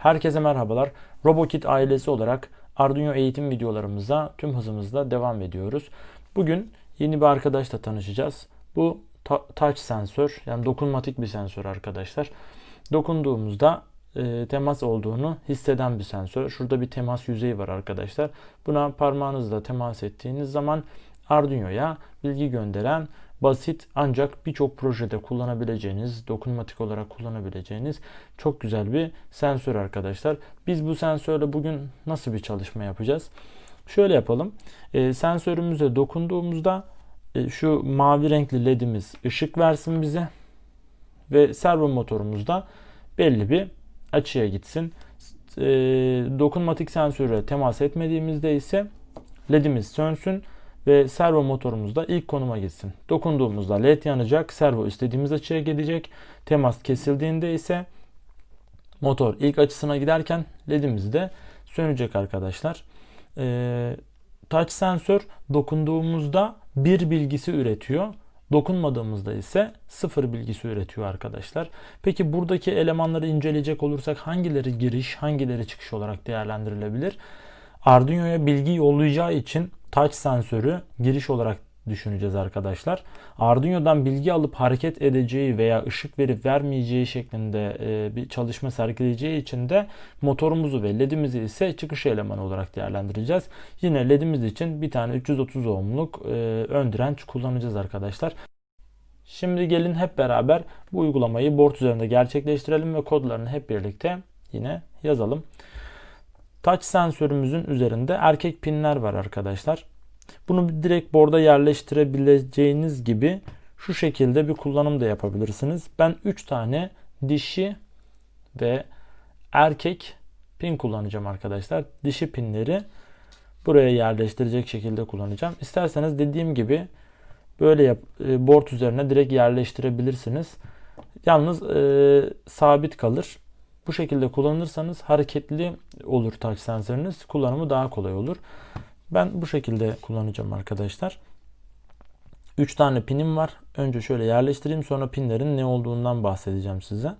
Herkese merhabalar. RoboKit ailesi olarak Arduino eğitim videolarımıza tüm hızımızla devam ediyoruz. Bugün yeni bir arkadaşla tanışacağız. Bu touch sensör yani dokunmatik bir sensör arkadaşlar. Dokunduğumuzda e, temas olduğunu hisseden bir sensör. Şurada bir temas yüzeyi var arkadaşlar. Buna parmağınızla temas ettiğiniz zaman Arduino'ya bilgi gönderen basit ancak birçok projede kullanabileceğiniz, dokunmatik olarak kullanabileceğiniz çok güzel bir sensör arkadaşlar. Biz bu sensörle bugün nasıl bir çalışma yapacağız? Şöyle yapalım. E, sensörümüze dokunduğumuzda e, şu mavi renkli ledimiz ışık versin bize ve servo motorumuzda belli bir açıya gitsin. E, dokunmatik sensöre temas etmediğimizde ise ledimiz sönsün ve servo motorumuz da ilk konuma gitsin. Dokunduğumuzda led yanacak, servo istediğimiz açıya gidecek. Temas kesildiğinde ise motor ilk açısına giderken ledimiz de sönecek arkadaşlar. Ee, touch sensör dokunduğumuzda bir bilgisi üretiyor. Dokunmadığımızda ise sıfır bilgisi üretiyor arkadaşlar. Peki buradaki elemanları inceleyecek olursak hangileri giriş, hangileri çıkış olarak değerlendirilebilir? Arduino'ya bilgi yollayacağı için touch sensörü giriş olarak düşüneceğiz arkadaşlar. Arduino'dan bilgi alıp hareket edeceği veya ışık verip vermeyeceği şeklinde e, bir çalışma sergileyeceği için de motorumuzu ve ledimizi ise çıkış elemanı olarak değerlendireceğiz. Yine ledimiz için bir tane 330 ohmluk e, ön direnç kullanacağız arkadaşlar. Şimdi gelin hep beraber bu uygulamayı board üzerinde gerçekleştirelim ve kodlarını hep birlikte yine yazalım. Touch sensörümüzün üzerinde erkek pinler var arkadaşlar. Bunu direkt borda yerleştirebileceğiniz gibi şu şekilde bir kullanım da yapabilirsiniz. Ben 3 tane dişi ve erkek pin kullanacağım arkadaşlar. Dişi pinleri buraya yerleştirecek şekilde kullanacağım. İsterseniz dediğim gibi böyle yap, e, board üzerine direkt yerleştirebilirsiniz. Yalnız e, sabit kalır. Bu şekilde kullanırsanız hareketli olur touch sensörünüz. Kullanımı daha kolay olur. Ben bu şekilde kullanacağım arkadaşlar. 3 tane pinim var. Önce şöyle yerleştireyim sonra pinlerin ne olduğundan bahsedeceğim size.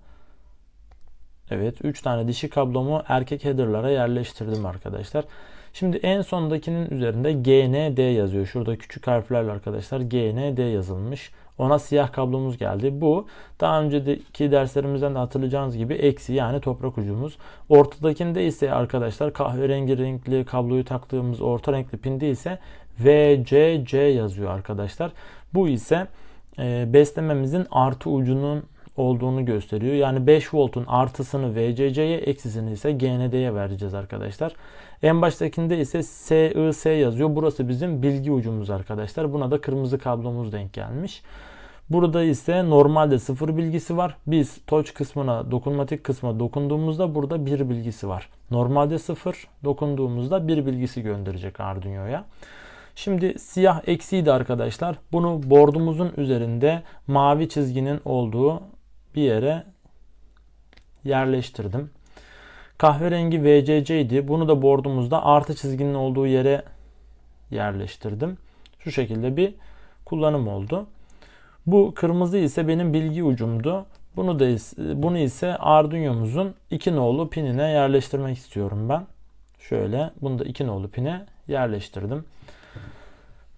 Evet 3 tane dişi kablomu erkek header'lara yerleştirdim arkadaşlar. Şimdi en sondakinin üzerinde GND yazıyor. Şurada küçük harflerle arkadaşlar GND yazılmış. Ona siyah kablomuz geldi. Bu daha önceki derslerimizden de hatırlayacağınız gibi eksi yani toprak ucumuz. Ortadakinde ise arkadaşlar kahverengi renkli kabloyu taktığımız orta renkli pinde ise VCC yazıyor arkadaşlar. Bu ise e, beslememizin artı ucunun olduğunu gösteriyor. Yani 5 voltun artısını VCC'ye eksisini ise GND'ye vereceğiz arkadaşlar. En baştakinde ise SIS yazıyor. Burası bizim bilgi ucumuz arkadaşlar. Buna da kırmızı kablomuz denk gelmiş. Burada ise normalde sıfır bilgisi var. Biz touch kısmına, dokunmatik kısma dokunduğumuzda burada bir bilgisi var. Normalde sıfır, dokunduğumuzda bir bilgisi gönderecek Arduino'ya. Şimdi siyah eksiydi arkadaşlar. Bunu bordumuzun üzerinde mavi çizginin olduğu bir yere yerleştirdim. Kahverengi VCC idi. Bunu da bordumuzda artı çizginin olduğu yere yerleştirdim. Şu şekilde bir kullanım oldu. Bu kırmızı ise benim bilgi ucumdu. Bunu da bunu ise Arduino'muzun 2 nolu pinine yerleştirmek istiyorum ben. Şöyle bunu da 2 nolu pine yerleştirdim.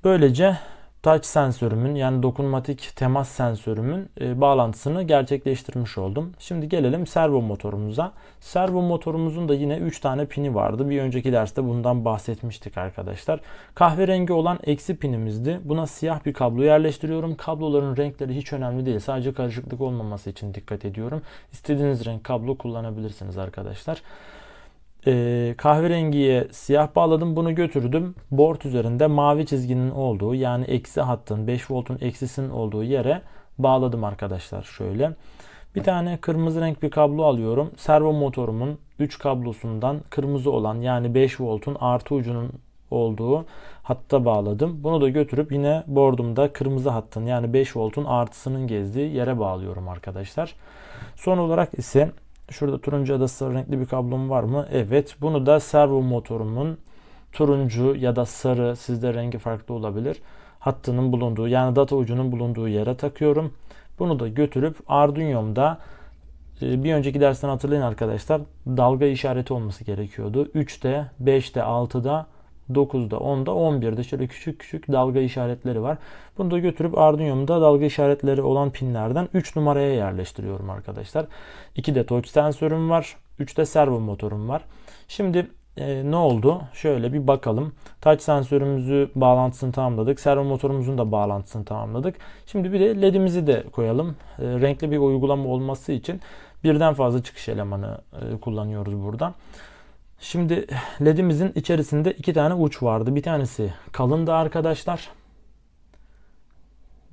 Böylece touch sensörümün yani dokunmatik temas sensörümün e, bağlantısını gerçekleştirmiş oldum. Şimdi gelelim servo motorumuza. Servo motorumuzun da yine 3 tane pini vardı. Bir önceki derste bundan bahsetmiştik arkadaşlar. Kahverengi olan eksi pinimizdi. Buna siyah bir kablo yerleştiriyorum. Kabloların renkleri hiç önemli değil. Sadece karışıklık olmaması için dikkat ediyorum. İstediğiniz renk kablo kullanabilirsiniz arkadaşlar e, kahverengiye siyah bağladım bunu götürdüm. Board üzerinde mavi çizginin olduğu yani eksi hattın 5 voltun eksisinin olduğu yere bağladım arkadaşlar şöyle. Bir tane kırmızı renk bir kablo alıyorum. Servo motorumun 3 kablosundan kırmızı olan yani 5 voltun artı ucunun olduğu hatta bağladım. Bunu da götürüp yine boardumda kırmızı hattın yani 5 voltun artısının gezdiği yere bağlıyorum arkadaşlar. Son olarak ise Şurada turuncu ya da sarı renkli bir kablom var mı? Evet. Bunu da servo motorumun turuncu ya da sarı sizde rengi farklı olabilir. Hattının bulunduğu yani data ucunun bulunduğu yere takıyorum. Bunu da götürüp Arduino'mda e, bir önceki dersten hatırlayın arkadaşlar dalga işareti olması gerekiyordu. 3'te, 5'te, 6'da, 9'da, 10'da, 11'de şöyle küçük küçük dalga işaretleri var. Bunu da götürüp Arduino'mda dalga işaretleri olan pinlerden 3 numaraya yerleştiriyorum arkadaşlar. 2'de touch sensörüm var. 3'te servo motorum var. Şimdi e, ne oldu? Şöyle bir bakalım. Touch sensörümüzü bağlantısını tamamladık. Servo motorumuzun da bağlantısını tamamladık. Şimdi bir de ledimizi de koyalım. E, renkli bir uygulama olması için birden fazla çıkış elemanı e, kullanıyoruz burada. Şimdi ledimizin içerisinde iki tane uç vardı. Bir tanesi kalındı arkadaşlar.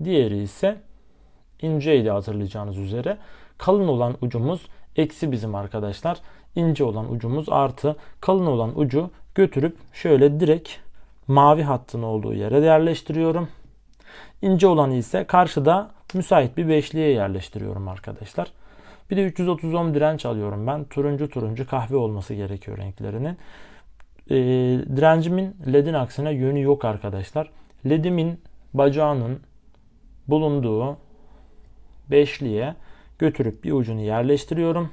Diğeri ise inceydi hatırlayacağınız üzere. Kalın olan ucumuz eksi bizim arkadaşlar. İnce olan ucumuz artı. Kalın olan ucu götürüp şöyle direkt mavi hattın olduğu yere yerleştiriyorum. İnce olanı ise karşıda müsait bir beşliğe yerleştiriyorum arkadaşlar. Bir de 330 ohm direnç alıyorum ben. Turuncu turuncu kahve olması gerekiyor renklerinin. E, direncimin ledin aksine yönü yok arkadaşlar. Ledimin bacağının bulunduğu beşliğe götürüp bir ucunu yerleştiriyorum.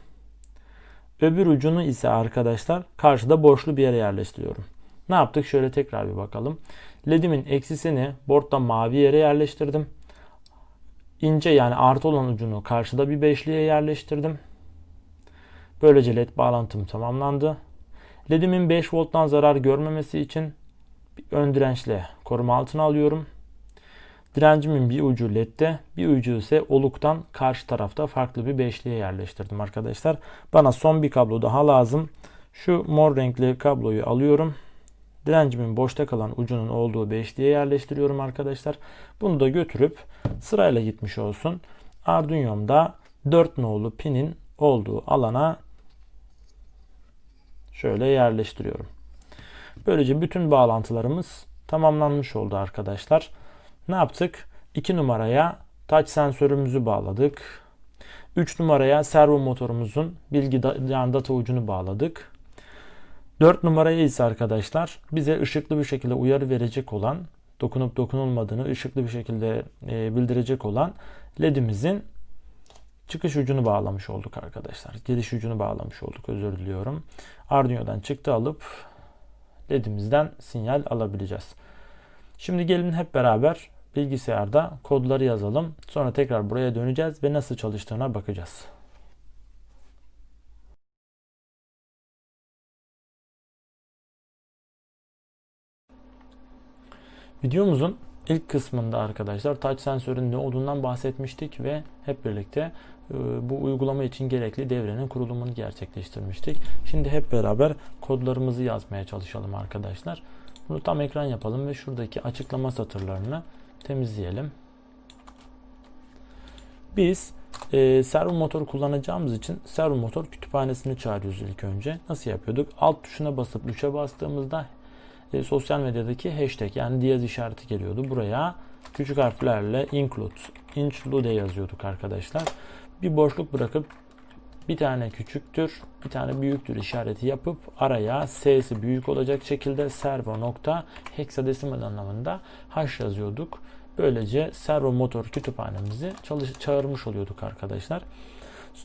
Öbür ucunu ise arkadaşlar karşıda boşlu bir yere yerleştiriyorum. Ne yaptık? Şöyle tekrar bir bakalım. LED'imin eksisini board'da mavi yere yerleştirdim. İnce yani artı olan ucunu karşıda bir beşliğe yerleştirdim. Böylece led bağlantım tamamlandı. LED'imin 5 volttan zarar görmemesi için ön dirençle koruma altına alıyorum. Direncimin bir ucu ledde, bir ucu ise oluktan karşı tarafta farklı bir beşliğe yerleştirdim arkadaşlar. Bana son bir kablo daha lazım. Şu mor renkli kabloyu alıyorum. Direncimin boşta kalan ucunun olduğu beşliğe yerleştiriyorum arkadaşlar. Bunu da götürüp sırayla gitmiş olsun. Arduino'mda 4 nolu pinin olduğu alana şöyle yerleştiriyorum. Böylece bütün bağlantılarımız tamamlanmış oldu arkadaşlar. Ne yaptık? 2 numaraya touch sensörümüzü bağladık. 3 numaraya servo motorumuzun bilgi da, yani data ucunu bağladık. 4 numaraya ise arkadaşlar bize ışıklı bir şekilde uyarı verecek olan dokunup dokunulmadığını ışıklı bir şekilde e, bildirecek olan ledimizin çıkış ucunu bağlamış olduk arkadaşlar. Giriş ucunu bağlamış olduk özür diliyorum. Arduino'dan çıktı alıp ledimizden sinyal alabileceğiz. Şimdi gelin hep beraber bilgisayarda kodları yazalım. Sonra tekrar buraya döneceğiz ve nasıl çalıştığına bakacağız. Videomuzun ilk kısmında arkadaşlar touch sensörün ne olduğundan bahsetmiştik ve hep birlikte e, bu uygulama için gerekli devrenin kurulumunu gerçekleştirmiştik. Şimdi hep beraber kodlarımızı yazmaya çalışalım arkadaşlar. Bunu tam ekran yapalım ve şuradaki açıklama satırlarını temizleyelim. Biz e, servo motor kullanacağımız için servo motor kütüphanesini çağırıyoruz ilk önce. Nasıl yapıyorduk? Alt tuşuna basıp 3'e bastığımızda e, sosyal medyadaki hashtag yani diyaz işareti geliyordu. Buraya küçük harflerle include, include yazıyorduk arkadaşlar. Bir boşluk bırakıp bir tane küçüktür, bir tane büyüktür işareti yapıp araya S'si büyük olacak şekilde servo nokta hexadesimal anlamında H yazıyorduk. Böylece servo motor kütüphanemizi çalış çağırmış oluyorduk arkadaşlar.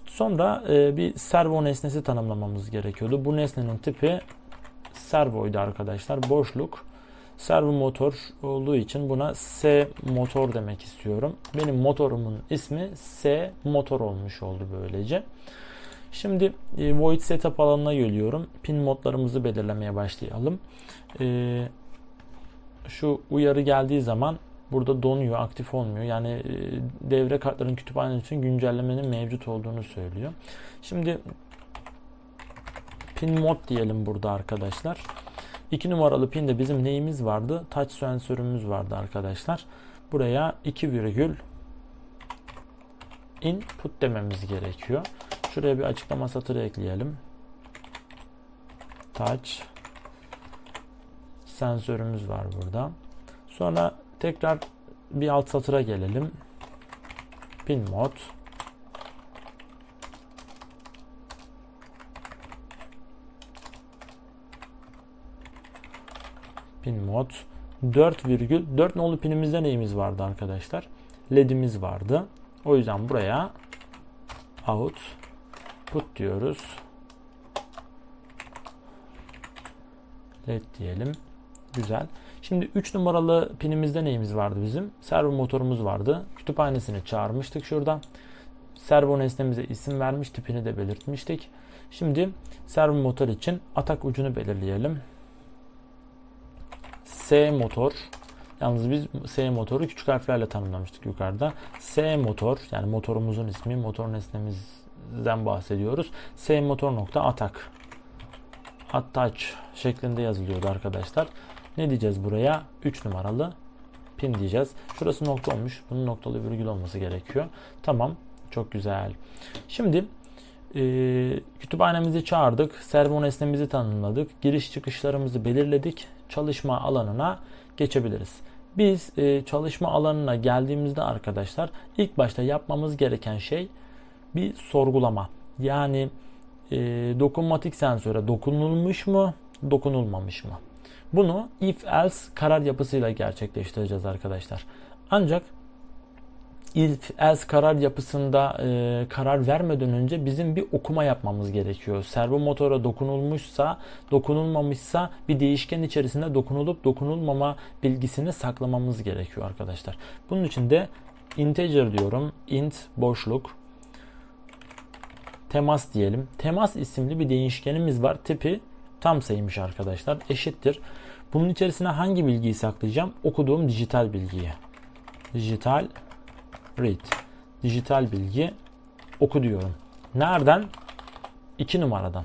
Sonra e, bir servo nesnesi tanımlamamız gerekiyordu. Bu nesnenin tipi servoydu arkadaşlar. Boşluk. Servo motor olduğu için buna S motor demek istiyorum. Benim motorumun ismi S motor olmuş oldu böylece. Şimdi e, Void Setup alanına geliyorum. Pin modlarımızı belirlemeye başlayalım. E, şu uyarı geldiği zaman burada donuyor, aktif olmuyor. Yani e, devre kartların kütüphane için güncellemenin mevcut olduğunu söylüyor. Şimdi pin mod diyelim burada arkadaşlar. 2 numaralı pinde bizim neyimiz vardı? Touch sensörümüz vardı arkadaşlar. Buraya 2 virgül input dememiz gerekiyor. Şuraya bir açıklama satırı ekleyelim. Touch sensörümüz var burada. Sonra tekrar bir alt satıra gelelim. Pin mod pin mod 4,4 nolu pinimizde neyimiz vardı arkadaşlar? LED'imiz vardı. O yüzden buraya out Put diyoruz. LED diyelim. Güzel. Şimdi 3 numaralı pinimizde neyimiz vardı bizim? Servo motorumuz vardı. Kütüphanesini çağırmıştık şuradan. Servo nesnemize isim vermiş, tipini de belirtmiştik. Şimdi servo motor için atak ucunu belirleyelim. S motor. Yalnız biz S motoru küçük harflerle tanımlamıştık yukarıda. S motor yani motorumuzun ismi, motor nesnemizden bahsediyoruz. S motor nokta atak. Attach şeklinde yazılıyordu arkadaşlar. Ne diyeceğiz buraya? 3 numaralı pin diyeceğiz. Şurası nokta olmuş. Bunun noktalı virgül olması gerekiyor. Tamam. Çok güzel. Şimdi e, kütüphanemizi çağırdık. Servo nesnemizi tanımladık. Giriş çıkışlarımızı belirledik. Çalışma alanına geçebiliriz. Biz e, çalışma alanına geldiğimizde arkadaşlar ilk başta yapmamız gereken şey bir sorgulama. Yani e, dokunmatik sensöre dokunulmuş mu, dokunulmamış mı? Bunu if else karar yapısıyla gerçekleştireceğiz arkadaşlar. Ancak if else karar yapısında e, karar vermeden önce bizim bir okuma yapmamız gerekiyor. Servo motora dokunulmuşsa, dokunulmamışsa bir değişken içerisinde dokunulup dokunulmama bilgisini saklamamız gerekiyor arkadaşlar. Bunun için de integer diyorum. int boşluk temas diyelim. Temas isimli bir değişkenimiz var. Tipi tam sayıymış arkadaşlar. Eşittir. Bunun içerisine hangi bilgiyi saklayacağım? Okuduğum dijital bilgiyi. Dijital read. Dijital bilgi oku diyorum. Nereden? 2 numaradan.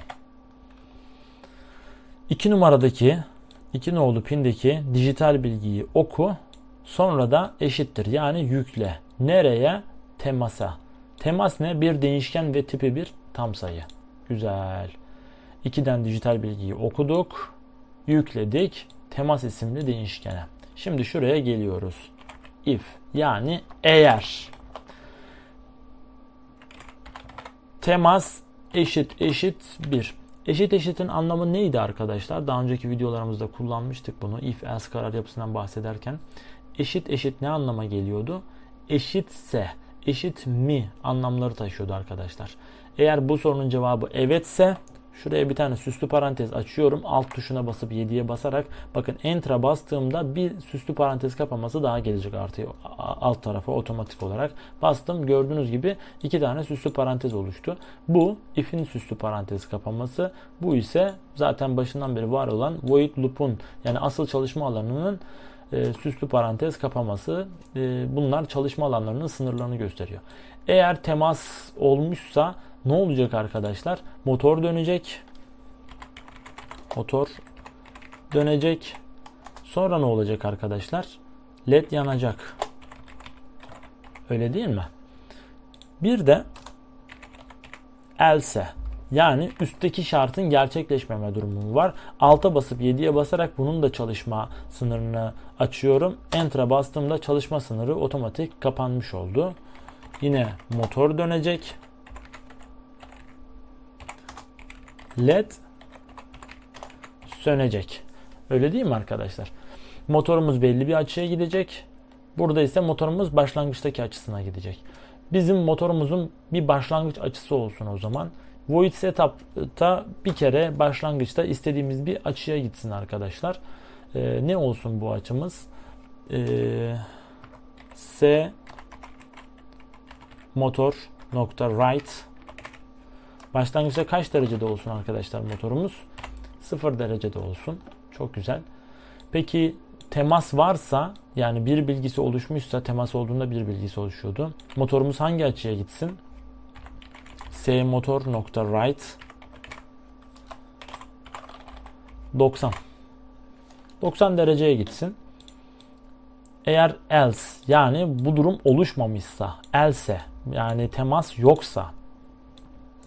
2 numaradaki 2 nolu pindeki dijital bilgiyi oku. Sonra da eşittir. Yani yükle. Nereye? Temasa. Temas ne? Bir değişken ve tipi bir tam sayı. Güzel. 2'den dijital bilgiyi okuduk. Yükledik. Temas isimli değişkene. Şimdi şuraya geliyoruz. If yani eğer temas eşit eşit 1. Eşit eşitin anlamı neydi arkadaşlar? Daha önceki videolarımızda kullanmıştık bunu. If else karar yapısından bahsederken. Eşit eşit ne anlama geliyordu? Eşitse, eşit mi anlamları taşıyordu arkadaşlar. Eğer bu sorunun cevabı evetse Şuraya bir tane süslü parantez açıyorum. Alt tuşuna basıp 7'ye basarak bakın enter'a bastığımda bir süslü parantez kapaması daha gelecek artı alt tarafa otomatik olarak. Bastım gördüğünüz gibi iki tane süslü parantez oluştu. Bu if'in süslü parantez kapaması. Bu ise zaten başından beri var olan void loop'un yani asıl çalışma alanının e, süslü parantez kapaması. E, bunlar çalışma alanlarının sınırlarını gösteriyor. Eğer temas olmuşsa ne olacak arkadaşlar? Motor dönecek. Motor dönecek. Sonra ne olacak arkadaşlar? LED yanacak. Öyle değil mi? Bir de else yani üstteki şartın gerçekleşmeme durumu var. Alta basıp 7'ye basarak bunun da çalışma sınırını açıyorum. Enter'a bastığımda çalışma sınırı otomatik kapanmış oldu. Yine motor dönecek. Led sönecek. Öyle değil mi arkadaşlar? Motorumuz belli bir açıya gidecek. Burada ise motorumuz başlangıçtaki açısına gidecek. Bizim motorumuzun bir başlangıç açısı olsun o zaman. Void setup'ta bir kere başlangıçta istediğimiz bir açıya gitsin arkadaşlar. Ee, ne olsun bu açımız? Ee, S motor nokta right Başlangıçta kaç derecede olsun arkadaşlar motorumuz? 0 derecede olsun. Çok güzel. Peki temas varsa yani bir bilgisi oluşmuşsa temas olduğunda bir bilgisi oluşuyordu. Motorumuz hangi açıya gitsin? S motor nokta right 90 90 dereceye gitsin. Eğer else yani bu durum oluşmamışsa else yani temas yoksa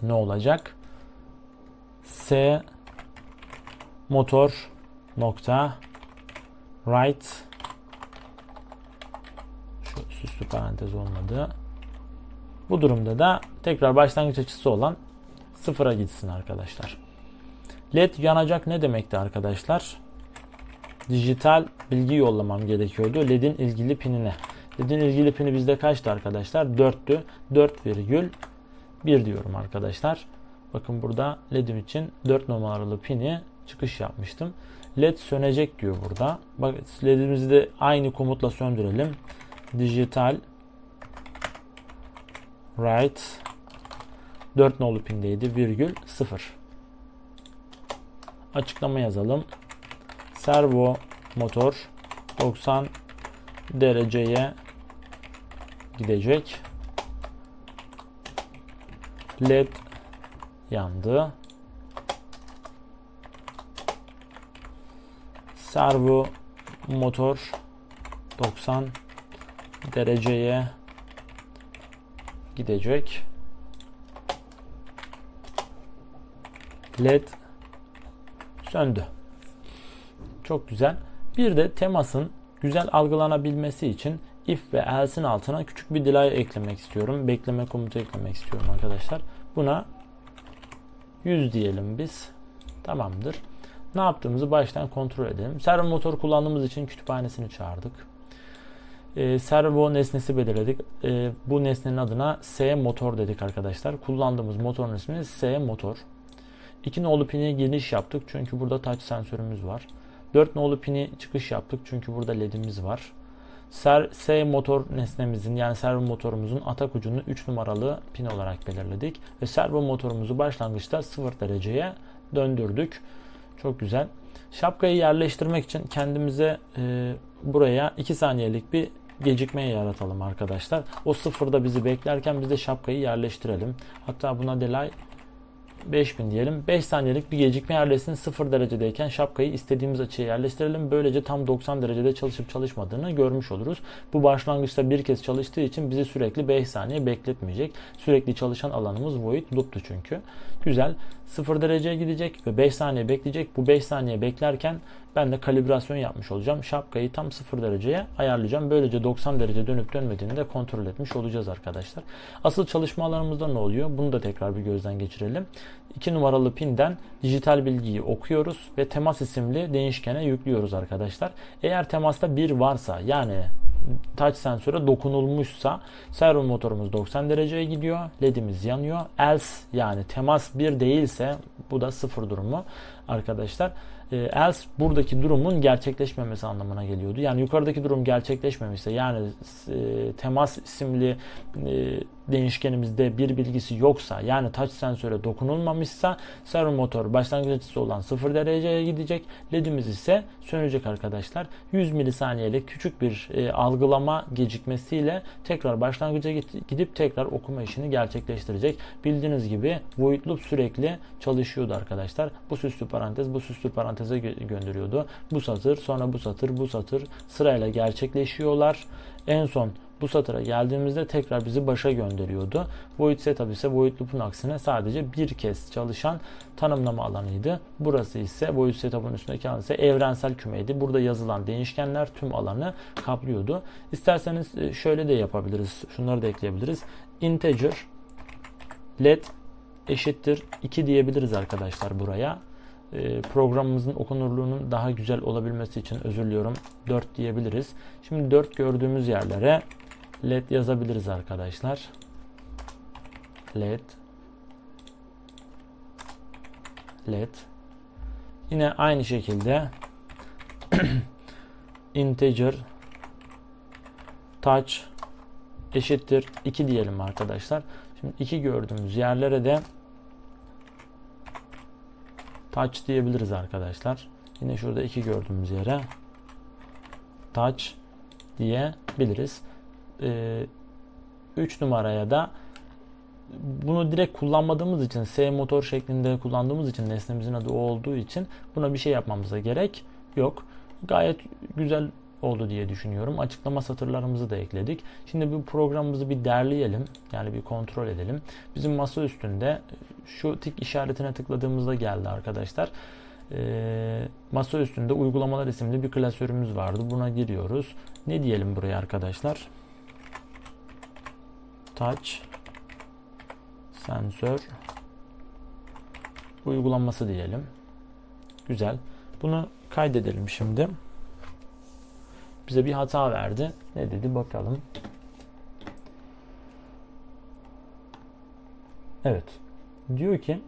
ne olacak? S motor nokta right şu süslü parantez olmadı. Bu durumda da tekrar başlangıç açısı olan sıfıra gitsin arkadaşlar. LED yanacak ne demekti arkadaşlar? Dijital bilgi yollamam gerekiyordu LED'in ilgili pinine. LED'in ilgili pini bizde kaçtı arkadaşlar? 4'tü. 4 virgül 1 diyorum arkadaşlar. Bakın burada LED'im için 4 numaralı pini çıkış yapmıştım. LED sönecek diyor burada. Bak LED'imizi de aynı komutla söndürelim. Dijital right 4 nolu pindeydi virgül 0. Açıklama yazalım. Servo motor 90 dereceye gidecek. LED yandı. Servo motor 90 dereceye gidecek. LED söndü. Çok güzel. Bir de temasın güzel algılanabilmesi için if ve else'in altına küçük bir delay eklemek istiyorum. Bekleme komutu eklemek istiyorum arkadaşlar. Buna 100 diyelim biz. Tamamdır. Ne yaptığımızı baştan kontrol edelim. Servo motor kullandığımız için kütüphanesini çağırdık. E, servo nesnesi belirledik. E, bu nesnenin adına S motor dedik arkadaşlar. Kullandığımız motorun ismi S motor. 2 nolu pini giriş yaptık çünkü burada touch sensörümüz var. 4 nolu pini çıkış yaptık çünkü burada ledimiz var. Ser, S motor nesnemizin yani servo motorumuzun atak ucunu 3 numaralı pin olarak belirledik. Ve servo motorumuzu başlangıçta 0 dereceye döndürdük. Çok güzel. Şapkayı yerleştirmek için kendimize e, buraya 2 saniyelik bir gecikme yaratalım arkadaşlar. O sıfırda bizi beklerken biz de şapkayı yerleştirelim. Hatta buna delay 5000 diyelim. 5 saniyelik bir gecikme yerleşsin 0 derecedeyken şapkayı istediğimiz açıya yerleştirelim. Böylece tam 90 derecede çalışıp çalışmadığını görmüş oluruz. Bu başlangıçta bir kez çalıştığı için bizi sürekli 5 saniye bekletmeyecek. Sürekli çalışan alanımız void loop'tu çünkü. Güzel. 0 dereceye gidecek ve 5 saniye bekleyecek. Bu 5 saniye beklerken ben de kalibrasyon yapmış olacağım. Şapkayı tam 0 dereceye ayarlayacağım. Böylece 90 derece dönüp dönmediğini de kontrol etmiş olacağız arkadaşlar. Asıl çalışma alanımızda ne oluyor? Bunu da tekrar bir gözden geçirelim. 2 numaralı pinden dijital bilgiyi okuyoruz ve temas isimli değişkene yüklüyoruz arkadaşlar. Eğer temasta 1 varsa yani touch sensöre dokunulmuşsa servo motorumuz 90 dereceye gidiyor. LED'imiz yanıyor. Else yani temas 1 değilse bu da 0 durumu arkadaşlar. E, else buradaki durumun gerçekleşmemesi anlamına geliyordu. Yani yukarıdaki durum gerçekleşmemişse yani e, temas isimli e, değişkenimizde bir bilgisi yoksa yani touch sensöre dokunulmamışsa servo motor başlangıç açısı olan 0 dereceye gidecek. LED'imiz ise sönecek arkadaşlar. 100 milisaniyelik küçük bir e, algılama gecikmesiyle tekrar başlangıca gidip tekrar okuma işini gerçekleştirecek. Bildiğiniz gibi void loop sürekli çalışıyordu arkadaşlar. Bu süslü parantez bu süslü paranteze gö- gönderiyordu. Bu satır sonra bu satır bu satır sırayla gerçekleşiyorlar. En son bu satıra geldiğimizde tekrar bizi başa gönderiyordu. Void setup ise void loop'un aksine sadece bir kez çalışan tanımlama alanıydı. Burası ise void setup'ın üstündeki alan ise evrensel kümeydi. Burada yazılan değişkenler tüm alanı kaplıyordu. İsterseniz e, şöyle de yapabiliriz. Şunları da ekleyebiliriz. Integer led eşittir 2 diyebiliriz arkadaşlar buraya programımızın okunurluğunun daha güzel olabilmesi için özür diliyorum 4 diyebiliriz. Şimdi 4 gördüğümüz yerlere led yazabiliriz arkadaşlar. led led yine aynı şekilde integer touch eşittir 2 diyelim arkadaşlar. Şimdi 2 gördüğümüz yerlere de touch diyebiliriz arkadaşlar. Yine şurada 2 gördüğümüz yere touch diyebiliriz. 3 ee, numaraya da bunu direkt kullanmadığımız için S motor şeklinde kullandığımız için nesnemizin adı o olduğu için buna bir şey yapmamıza gerek yok. Gayet güzel oldu diye düşünüyorum. Açıklama satırlarımızı da ekledik. Şimdi bu programımızı bir derleyelim. Yani bir kontrol edelim. Bizim masa üstünde şu tik işaretine tıkladığımızda geldi arkadaşlar. Ee, masa üstünde uygulamalar isimli bir klasörümüz vardı. Buna giriyoruz. Ne diyelim buraya arkadaşlar? Touch sensör uygulaması diyelim. Güzel. Bunu kaydedelim şimdi bize bir hata verdi. Ne dedi bakalım. Evet. Diyor ki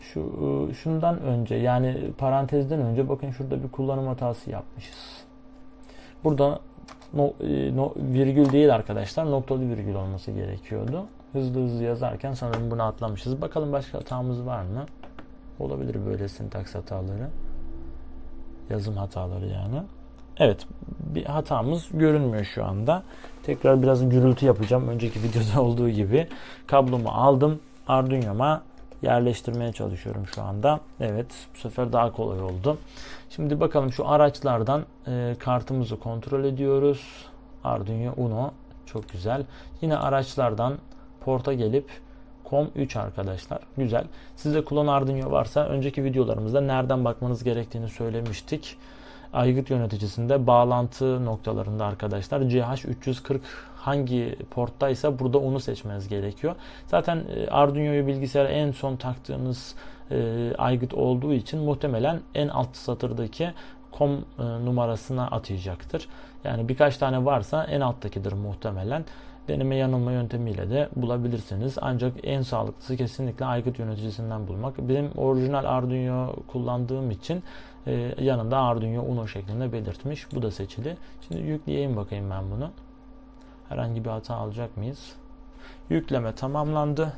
şu şundan önce yani parantezden önce bakın şurada bir kullanım hatası yapmışız. Burada no, e, no, virgül değil arkadaşlar noktalı virgül olması gerekiyordu. Hızlı hızlı yazarken sanırım bunu atlamışız. Bakalım başka hatamız var mı? Olabilir böyle sintaks hataları. Yazım hataları yani. Evet bir hatamız görünmüyor şu anda. Tekrar biraz gürültü yapacağım. Önceki videoda olduğu gibi. Kablomu aldım. Arduino'ma yerleştirmeye çalışıyorum şu anda. Evet bu sefer daha kolay oldu. Şimdi bakalım şu araçlardan e, kartımızı kontrol ediyoruz. Arduino Uno çok güzel. Yine araçlardan porta gelip COM3 arkadaşlar. Güzel. Sizde kullan Arduino varsa önceki videolarımızda nereden bakmanız gerektiğini söylemiştik. Aygıt yöneticisinde bağlantı noktalarında arkadaşlar CH340 hangi porttaysa burada onu seçmeniz gerekiyor. Zaten e, Arduino'yu bilgisayara en son taktığınız e, aygıt olduğu için muhtemelen en alt satırdaki com e, numarasına atayacaktır. Yani birkaç tane varsa en alttakidir muhtemelen. Deneme yanılma yöntemiyle de bulabilirsiniz. Ancak en sağlıklısı kesinlikle aygıt yöneticisinden bulmak. Benim orijinal Arduino kullandığım için e, yanında Arduino Uno şeklinde belirtmiş. Bu da seçili. Şimdi yükleyeyim bakayım ben bunu. Herhangi bir hata alacak mıyız? Yükleme tamamlandı.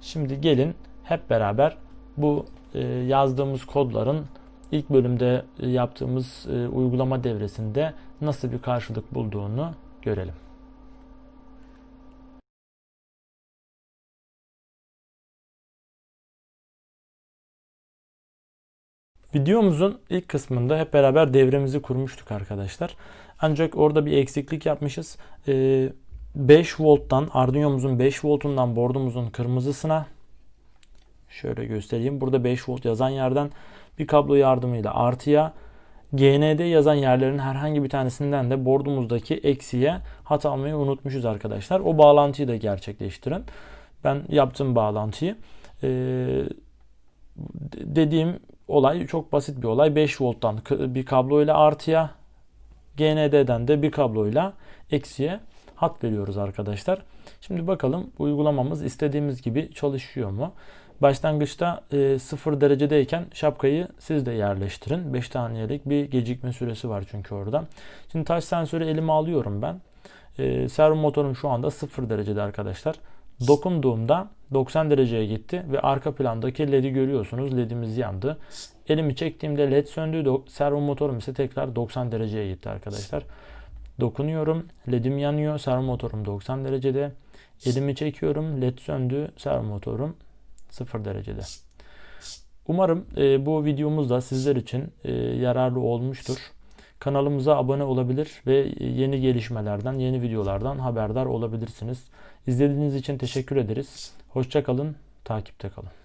Şimdi gelin hep beraber bu e, yazdığımız kodların ilk bölümde yaptığımız e, uygulama devresinde nasıl bir karşılık bulduğunu görelim. Videomuzun ilk kısmında hep beraber devremizi kurmuştuk arkadaşlar. Ancak orada bir eksiklik yapmışız. 5 volttan Arduino'muzun 5 voltundan bordumuzun kırmızısına şöyle göstereyim. Burada 5 volt yazan yerden bir kablo yardımıyla artıya GND yazan yerlerin herhangi bir tanesinden de bordumuzdaki eksiye hat almayı unutmuşuz arkadaşlar. O bağlantıyı da gerçekleştirin. Ben yaptım bağlantıyı. Ee, dediğim olay çok basit bir olay. 5 volttan bir kabloyla artıya GND'den de bir kabloyla eksiye hat veriyoruz arkadaşlar. Şimdi bakalım uygulamamız istediğimiz gibi çalışıyor mu? Başlangıçta e, 0 derecedeyken şapkayı siz de yerleştirin. 5 saniyelik bir gecikme süresi var çünkü orada. Şimdi taş sensörü elime alıyorum ben. E, servo motorum şu anda 0 derecede arkadaşlar. Dokunduğumda 90 dereceye gitti ve arka plandaki led'i görüyorsunuz. Led'imiz yandı. Elimi çektiğimde led söndü. Servo motorum ise tekrar 90 dereceye gitti arkadaşlar. Dokunuyorum. Led'im yanıyor. Servo motorum 90 derecede. Elimi çekiyorum. Led söndü. Servo motorum 0 derecede. Umarım e, bu videomuz da sizler için e, yararlı olmuştur. Kanalımıza abone olabilir ve yeni gelişmelerden, yeni videolardan haberdar olabilirsiniz. İzlediğiniz için teşekkür ederiz. Hoşçakalın, takipte kalın.